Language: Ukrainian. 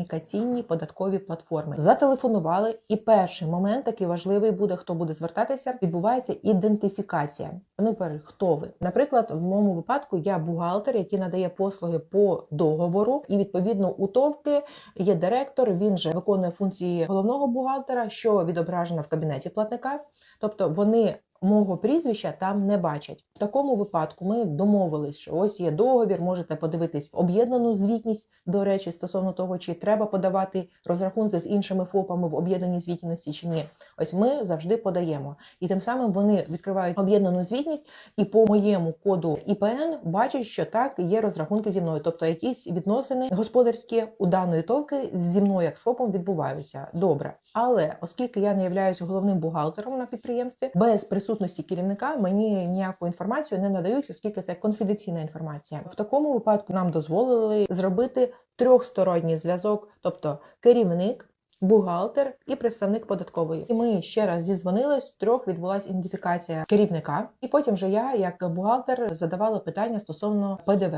комунікаційні податкові платформи. Зателефонували, і перший момент, такий важливий буде, хто буде звертатися, відбувається ідентифікація. Вони кажуть, хто ви. Наприклад, в моєму випадку я бухгалтер, який надає послуги по договору, і відповідно у ТОВки є директор. Він же виконує функції головного бухгалтера, що відображено в кабінеті платника. Тобто вони мого прізвища там не бачать. В такому випадку ми домовились, що ось є договір, можете подивитись об'єднану звітність, до речі, стосовно того, чи треба подавати розрахунки з іншими ФОПами в об'єднаній звітності чи ні. Ось ми завжди подаємо. І тим самим вони відкривають об'єднану звітність, і по моєму коду ІПН бачать, що так є розрахунки зі мною, тобто якісь відносини господарські у даної товки зі мною як з ФОПом відбуваються. Добре, але оскільки я не являюсь головним бухгалтером на підприємстві, без присутності керівника мені ніяку інформацію не надають, оскільки це конфіденційна інформація. В такому випадку нам дозволили зробити трьохсторонній зв'язок, тобто керівник. Бухгалтер і представник податкової, і ми ще раз зізвонились. Трьох відбулася ідентифікація керівника, і потім вже я, як бухгалтер, задавала питання стосовно ПДВ.